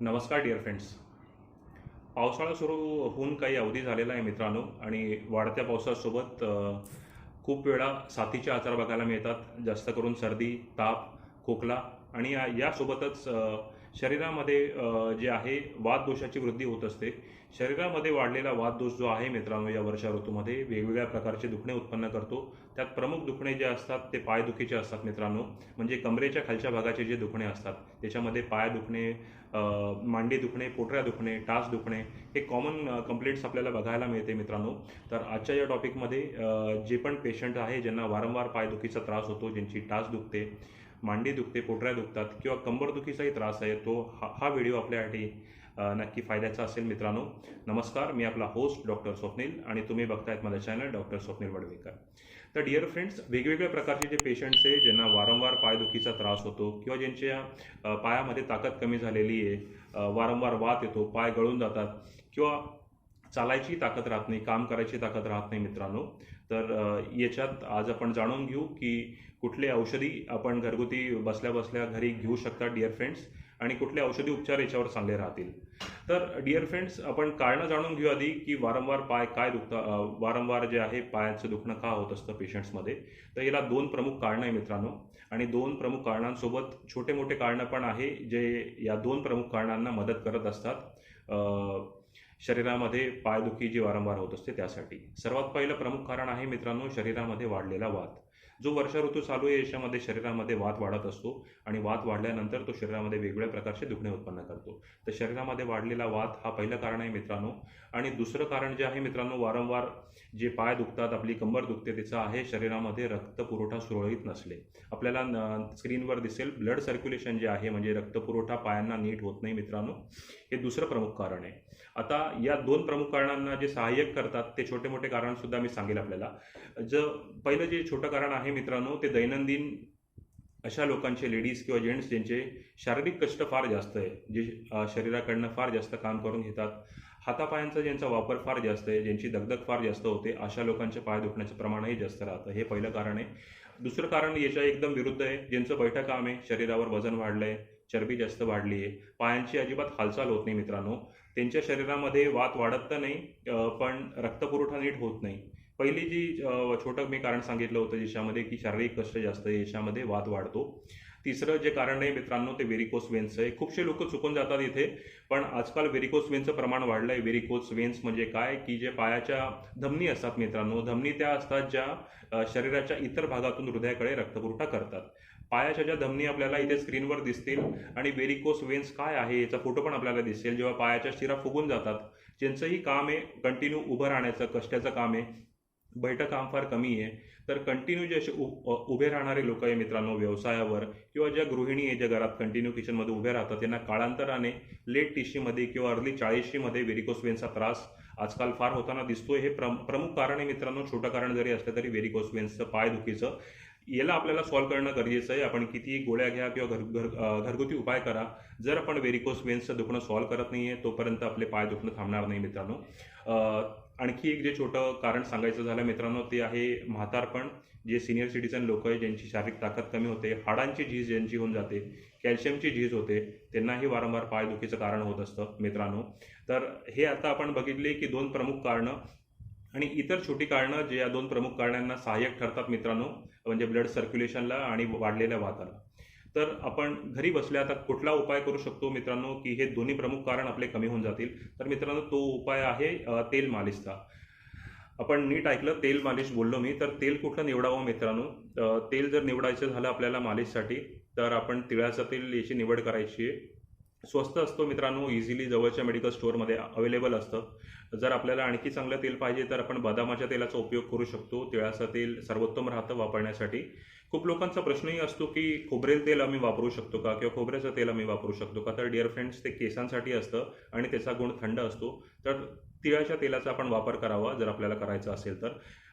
नमस्कार dear friends पावसाळा सुरू होऊन काही अवधी झालेला आहे मित्रांनो आणि वाढत्या पावसासोबत खूप वेळा साथीचे आजार बघायला मिळतात जास्त करून सर्दी ताप खोकला आणि या यासोबतच शरीरामध्ये जे आहे वातदोषाची वृद्धी होत असते. शरीरामध्ये वाढलेला वातदोष जो आहे मित्रांनो या वर्षा ऋतूमध्ये वेगवेगळ्या प्रकारचे दुखणे उत्पन्न करतो. त्यात प्रमुख दुखणे जे असतात ते पायदुखीचे असतात मित्रांनो. म्हणजे कमरेच्या खालच्या भागाचे जे दुखणे असतात त्याच्यामध्ये पाय दुखणे मांडी दुखणे पोटऱ्या दुखणे टास दुखणे हे कॉमन कंप्लेंट्स आपल्याला बघायला मिळते मित्रांनो. तर आजच्या या टॉपिकमध्ये जे पण पेशंट आहे ज्यांना वारंवार पायदुखीचा त्रास होतो ज्यांची टास दुखते मांडी दुखते पोटऱ्या दुखतात किंवा कंबरदुखीचाही त्रास आहे तो हा हा व्हिडिओ आपल्यासाठी नक्की फायद्याचा असेल मित्रांनो. नमस्कार मी आपला होस्ट डॉक्टर स्वप्नील आणि तुम्ही बघतायत माझं चॅनल डॉक्टर स्वप्नील वडवेकर. तर डिअर फ्रेंड्स वेगवेगळ्या प्रकारचे जे पेशंट्स आहे ज्यांना वारंवार पायदुखीचा त्रास होतो किंवा ज्यांच्या पायामध्ये ताकद कमी झालेली आहे वारंवार वात येतो पाय गळून जातात किंवा चालायची ताकद राहत नाही काम करायची ताकद राहत नाही मित्रांनो तर याच्यात आज आपण जाणून घेऊ की कुठले औषधी आपण घरगुती बसल्या बसल्या घरी घेऊ शकता डिअर फ्रेंड्स आणि कुठले औषधी उपचार याच्यावर चांगले राहतील. तर डिअर फ्रेंड्स आपण कारणं जाणून घेऊ आधी की वारंवार पाय काय दुखतं वारंवार जे आहे पायाचं दुखणं का होत असतं पेशंट्समध्ये तर याला दोन प्रमुख कारणं आहे मित्रांनो. आणि दोन प्रमुख कारणांसोबत छोटे मोठे कारणं पण आहे जे या दोन प्रमुख कारणांना मदत करत असतात. शरीरामध्ये पायदुखी जी वारंवार होत असते त्यासाठी. सर्वात पहिलं प्रमुख कारण आहे मित्रांनो शरीरामध्ये वाढलेला वात. जो वर्षा ऋतू चालू आहे याच्यामध्ये शरीरामध्ये वात वाढत असतो आणि वात वाढल्यानंतर तो शरीरामध्ये वेगवेगळ्या प्रकारचे दुखणे उत्पन्न करतो. तर शरीरामध्ये वाढलेला वात हा पहिलं कारण आहे मित्रांनो. आणि दुसरं कारण जे आहे मित्रांनो वारंवार जे पाय दुखतात आपली कंबर दुखते त्याचं आहे शरीरामध्ये रक्तपुरवठा सुरळीत नसले. आपल्याला न- स्क्रीनवर दिसेल ब्लड सर्क्युलेशन जे आहे म्हणजे रक्तपुरवठा पायांना नीट होत नाही मित्रांनो. हे दुसरं प्रमुख कारण आहे. आता या दोन प्रमुख कारणांना जे सहाय्यक करतात ते छोटे मोठे कारणसुद्धा मी सांगेल आपल्याला. ज पहिलं जे छोटं कारण आहे मित्रांनो ते दैनंदिन अशा लोकांचे लेडीज किंवा जेंट्स ज्यांचे शारीरिक कष्ट फार जास्त आहे जे शरीराकडनं फार जास्त काम करून घेतात. हातापायांचा ज्यांचा वापर फार जास्त आहे ज्यांची दगदग फार जास्त होते अशा लोकांचे पाय दुखण्याचं प्रमाणही जास्त राहतं. हे पहिलं कारण आहे. दुसरं कारण याच्या एकदम विरुद्ध आहे. ज्यांचं बैठं काम आहे शरीरावर वजन वाढलंय चरबी जास्त वाढली आहे. पायांची अजिबात हालचाल होत नाही मित्रांनो. त्यांच्या शरीरामध्ये वात वाढत तर नाही पण रक्तपुरवठा नीट होत नाही. पहिली जी छोटं मी कारण सांगितलं होतं ज्याच्यामध्ये की शारीरिक कष्ट जास्त आहे याच्यामध्ये वाद वाढतो. तिसरं जे कारण आहे मित्रांनो ते व्हेरिकोस वेन्स आहे. खूपशे लोक चुकून जातात इथे पण आजकाल व्हेरिकोस वेन्सचं प्रमाण वाढलं आहे व्हेरिकोस वेन्स म्हणजे काय? की जे पायाच्या धमनी असतात मित्रांनो धमनी त्या असतात ज्या शरीराच्या इतर भागातून हृदयाकडे रक्तपुरवठा करतात. पायाच्या ज्या धमनी आपल्याला इथे स्क्रीनवर दिसतील आणि व्हेरिकोस वेन्स काय आहे याचा फोटो पण आपल्याला दिसेल. जेव्हा पायाच्या शिरा फुगून जातात ज्यांचंही काम आहे कंटिन्यू उभं राहण्याचं कष्टाचं काम आहे बैठं काम फार कमी आहे. तर कंटिन्यू जे असे उभे राहणारे लोक आहे मित्रांनो व्यवसायावर किंवा ज्या गृहिणी आहे ज्या घरात कंटिन्यू किचनमध्ये उभे राहतात त्यांना काळांतराने लेट टीशीमध्ये किंवा अर्ली चाळीशीमध्ये वेरिकोस्वेन्सचा त्रास आजकाल फार होताना दिसतोय. हे प्र प्रमुख कारण आहे मित्रांनो छोटं कारण जरी असलं तरी व्हेरिकोस वेन्सचं पायदुखीचं याला आपल्याला सॉल्व्ह करणं गरजेचं आहे. आपण कितीही गोळ्या घ्या किंवा घर घर घरगुती उपाय करा. जर आपण वेरिकोस वेन्सचं दुखणं सॉल्व्ह करत नाही आहे तोपर्यंत आपले पाय दुखणं थांबणार नाही मित्रांनो. आणखी एक जे छोटं कारण सांगायचं झालं मित्रांनो ते आहे म्हातारपण. जे सिनियर सिटीजन लोक आहे ज्यांची शारीरिक ताकद कमी होते हाडांची झीज ज्यांची होऊन जाते कॅल्शियमची झीज होते त्यांनाही वारंवार पायदुखीचं कारण होत असतं मित्रांनो. तर हे आता आपण बघितले की दोन प्रमुख कारणं. आणि इतर छोटी कारणं जे या दोन प्रमुख कारणांना सहाय्यक ठरतात मित्रांनो म्हणजे ब्लड सर्क्युलेशनला आणि वाढलेल्या वाताला. तर आपण घरी बसल्या आता कुठला उपाय करू शकतो मित्रांनो की हे दोन्ही प्रमुख कारण आपले कमी होऊन जातील? तर मित्रांनो तो उपाय आहे तेल मालिशचा. आपण नीट ऐकलं तेल मालिश बोललो मी तर तेल कुठलं निवडावं मित्रांनो? तेल जर निवडायचं झालं आपल्याला मालिशसाठी तर आपण तिळाचं तेल याची निवड करायची आहे. स्वस्त असतो मित्रांनो इझिली जवळच्या मेडिकल स्टोअरमध्ये अवेलेबल असतं. जर आपल्याला आणखी चांगलं तेल पाहिजे तर आपण बदामाच्या तेलाचा उपयोग करू शकतो. तिळाचं तेल सर्वोत्तम राहतं वापरण्यासाठी. खूप लोकांचा प्रश्नही असतो की खोबरेल तेल आम्ही वापरू शकतो का? किंवा खोबऱ्याचं तेल आम्ही वापरू शकतो का? तर डिअर फ्रेंड्स ते केसांसाठी असतं आणि त्याचा गुण थंड असतो. तर तिळाच्या तेलाचा आपण वापर करावा जर आपल्याला करायचा असेल तर.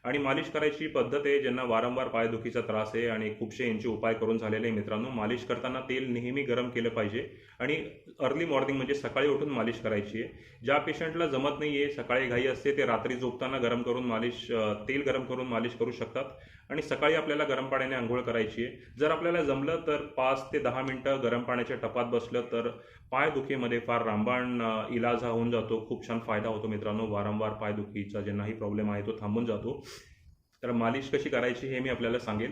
आणि मालिश करायची पद्धत आहे ज्यांना वारंवार पायदुखीचा त्रास आहे आणि खूपसे यांचे उपाय करून झालेले आहे मित्रांनो. मालिश करताना तेल नेहमी गरम केलं पाहिजे आणि अर्ली मॉर्निंग म्हणजे सकाळी उठून मालिश करायची आहे. ज्या पेशंटला जमत नाही आहे सकाळी घाई असते ते रात्री झोपताना गरम करून मालिश तेल गरम करून मालिश करू शकतात आणि सकाळी आपल्याला गरम पाण्याने आंघोळ करायची आहे. जर आपल्याला जमलं तर पाच ते दहा मिनटं गरम पाण्याच्या टपात बसलं तर पायदुखीमध्ये फार रामबाण इलाज हा होऊन जातो. खूप छान फायदा होतो मित्रांनो. वारंवार पायदुखीचा ज्यांनाही प्रॉब्लेम आहे तो थांबून जातो. तर मालिश कशी करायची हे मी आपल्याला सांगेन.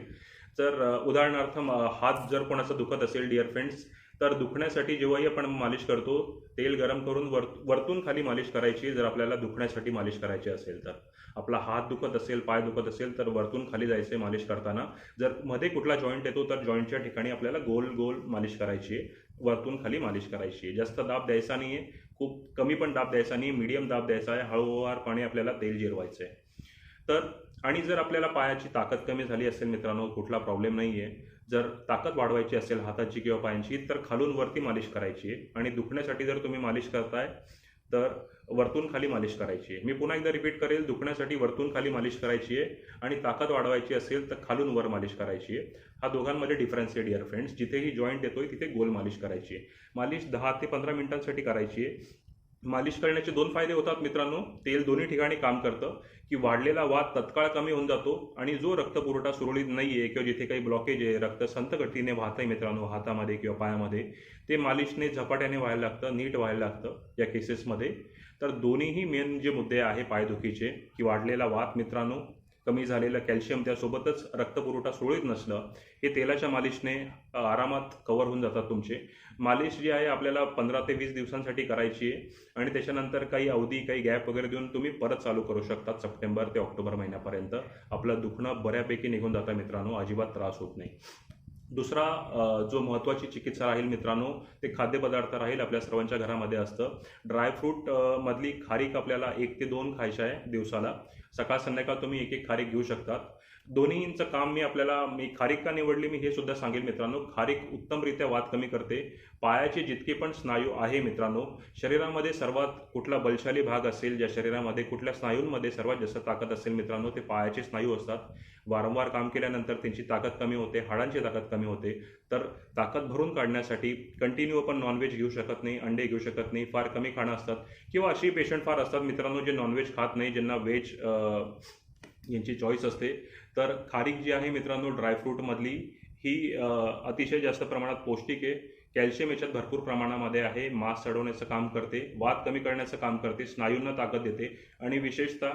तर उदाहरणार्थ हात जर कोणाचा दुखत असेल डिअर फ्रेंड्स तर दुखण्यासाठी जेव्हाही आपण मालिश करतो तेल गरम करून वर वरतून खाली मालिश करायची जर आपल्याला दुखण्यासाठी मालिश करायची असेल तर. आपला हात दुखत असेल पाय दुखत असेल तर वरतून खाली जायचे मालिश करताना. जर मध्ये कुठला जॉईंट येतो तर जॉईंटच्या ठिकाणी आपल्याला गोल गोल मालिश करायची आहे वरतून खाली मालिश करायची. आहे जास्त दाब द्यायचा नाही आहे खूप कमी पण दाब द्यायचा नाही मीडियम दाब द्यायचा आहे हळूवारपणे आपल्याला तेल जिरवायचं आहे तर आणि जर आपल्याला पायाची ताकद कमी झाली असेल मित्रांनो कुठला प्रॉब्लेम नाही आहे जर ताकद वाढवायची असेल हाताची किंवा पायांची तर खालून वरती मालिश करायची आहे. आणि दुखण्यासाठी जर तुम्ही मालिश करताय तर वरतून खाली मालिश करायची आहे. मी पुन्हा एकदा रिपीट करेल दुखण्यासाठी वरतून खाली मालिश करायची आहे. आणि ताकद वाढवायची असेल तर खालून वर मालिश करायची आहे. हा दोघांमध्ये डिफरन्स आहे डिअर फ्रेंड्स जिथेही जॉईंट येतोय तिथे गोल मालिश करायची आहे. मालिश दहा ते पंधरा मिनिटांसाठी करायची आहे. मालिश करण्याचे दोन फायदे होतात मित्रांनो. तेल दोन्ही ठिकाणी काम करतं की वाढलेला वाद तत्काळ कमी होऊन जातो आणि जो रक्तपुरवठा सुरळीत नाही आहे किंवा जिथे काही ब्लॉकेज आहे रक्त संत गतीने वाहत आहे मित्रांनो हातामध्ये किंवा पायामध्ये ते मालिशने झपाट्याने व्हायला लागतं नीट व्हायला लागतं या केसेसमध्ये तर दोन्हीही मेन जे मुद्दे आहे पायदुखीचे की वाढलेला वात मित्रांनो कमी झालेलं कॅल्शियम त्यासोबतच रक्तपुरवठा सुरळीत नसलं हे तेलाच्या मालिशने आरामात कव्हर होऊन जातात तुमचे. मालिश जी आहे आपल्याला पंधरा ते वीस दिवसांसाठी करायची आहे आणि त्याच्यानंतर काही अवधी काही गॅप वगैरे देऊन तुम्ही परत चालू करू शकता सप्टेंबर ते ऑक्टोबर महिन्यापर्यंत. आपलं दुखणं बऱ्यापैकी निघून जातं मित्रांनो अजिबात त्रास होत नाही. दुसरा जो महत्त्वाची चिकित्सा राहील मित्रांनो ते खाद्यपदार्थ राहील आपल्या सर्वांच्या घरामध्ये असतं. ड्रायफ्रूट मधली खारीक आपल्याला एक ते दोन खायची आहे दिवसाला. सकाळ संध्याकाळ तुम्ही एक एक खारीक घेऊ शकतात. दोन्हींचं काम मी आपल्याला मी खारीक का निवडली मी हे सुद्धा सांगेल मित्रांनो. खारीक उत्तमरित्या वात कमी करते. पायाचे जितके पण स्नायू आहे मित्रांनो शरीरामध्ये सर्वात कुठला बलशाली भाग असेल ज्या शरीरामध्ये कुठल्या स्नायूंमध्ये सर्वात जास्त ताकद असेल मित्रांनो ते पायाचे स्नायू असतात. वारंवार काम केल्यानंतर त्यांची ताकद कमी होते हाडांची ताकद कमी होते. तर ताकद भरून काढण्यासाठी कंटिन्यू आपण नॉनव्हेज घेऊ शकत नाही अंडे घेऊ शकत नाही फार कमी खाणं असतात. किंवा अशी पेशंट फार असतात मित्रांनो जे नॉनव्हेज खात नाही ज्यांना व्हेज यांची चॉईस असते. तर खारीक जी आहे मित्रांनो ड्रायफ्रूटमधली ही अतिशय जास्त प्रमाणात पौष्टिक आहे. कॅल्शियम याच्यात भरपूर प्रमाणामध्ये आहे. मास चढवण्याचं काम करते वात कमी करण्याचं काम करते स्नायूंना ताकद देते आणि विशेषतः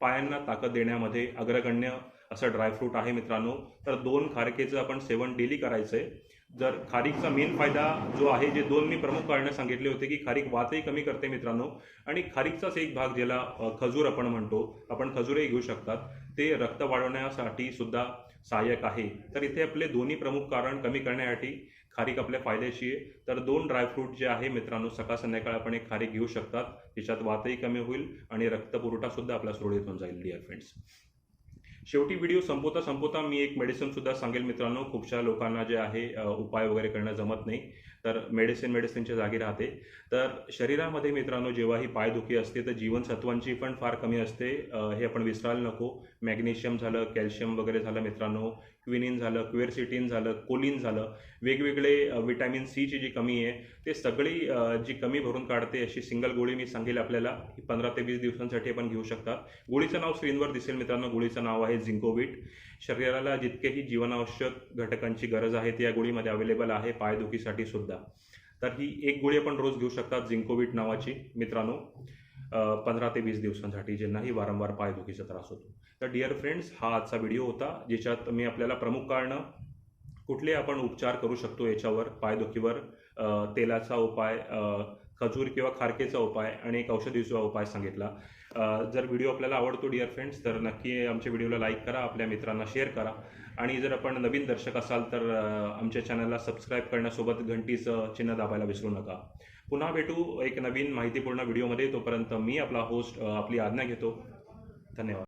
पायांना ताकद देण्यामध्ये अग्रगण्य असं ड्रायफ्रूट आहे मित्रांनो. तर दोन खारकेचं आपण सेवन डेली करायचं आहे जर खारीकचा मेन फायदा जो आहे जे दोन मी प्रमुख कारणं सांगितले होते की खारीक वातही कमी करते मित्रांनो आणि खारीकचाच एक भाग ज्याला खजूर आपण म्हणतो आपण खजूरही घेऊ शकतात ते रक्त वाढवण्यासाठी सुद्धा सहाय्यक आहे. तर इथे आपले दोन्ही प्रमुख कारण कमी करण्यासाठी खारीक आपल्या फायद्याशी आहे. तर दोन ड्रायफ्रूट जे आहे मित्रांनो सकाळ संध्याकाळ आपण एक खारीक घेऊ शकतात त्याच्यात वातही कमी होईल आणि रक्तपुरवठा सुद्धा आपला सुरळीत होऊन जाईल डिअर फ्रेंड्स शेवटी व्हिडिओ संपवता संपवता मी एक मेडिसिन सुद्धा सांगेल मित्रांनो. खूपशा लोकांना जे आहे उपाय वगैरे करणं जमत नाही. तर मेडिसिन मेडिसिनच्या जागी राहते. तर शरीरामध्ये मित्रांनो जेव्हा ही पायदुखी असते तर जीवनसत्वांची पण फार कमी असते. हे आपण विसरायला नको. मॅग्नेशियम झालं कॅल्शियम वगैरे झालं मित्रांनो क्विनिन झालं क्वेरसिटीन झालं कोलिन झालं वेगवेगळे विटॅमिन सीची जी कमी आहे ते सगळी जी कमी भरून काढते अशी सिंगल गोळी मी सांगेल आपल्याला ही पंधरा ते वीस दिवसांसाठी आपण घेऊ शकतात गोळीचं नाव स्क्रीनवर दिसेल मित्रांनो गोळीचं नाव आहे झिंकोविट शरीराला जितकेही जीवनावश्यक घटकांची गरज आहे ती या गोळीमध्ये अवेलेबल आहे पायदुखीसाठी सुद्धा. तर ही एक गोळी आपण रोज घेऊ शकतात झिंकोविट नावाची मित्रांनो. पंधरा ते वीस दिवसांसाठी ज्यांनाही वारंवार पायदुखीचा त्रास होतो. तर डिअर फ्रेंड्स हा आजचा व्हिडिओ होता ज्याच्यात मी आपल्याला प्रमुख कारणं कुठले आपण उपचार करू शकतो याच्यावर पायदुखीवर तेलाचा उपाय खजूर किंवा खारकेचा उपाय आणि एक औषधीचा उपाय सांगितला. जर व्हिडिओ आपल्याला आवडतो डिअर फ्रेंड्स तर नक्की आमच्या व्हिडिओला लाईक करा आपल्या मित्रांना शेअर करा. आणि जर आपण नवीन दर्शक असाल तर आमच्या चॅनलला सबस्क्राईब करण्यासोबत घंटीचं चिन्ह दाबायला विसरू नका. पुन्हा भेटू एक नवीन माहितीपूर्ण व्हिडिओमध्ये. तोपर्यंत मी आपला होस्ट आपली आज्ञा घेतो. धन्यवाद.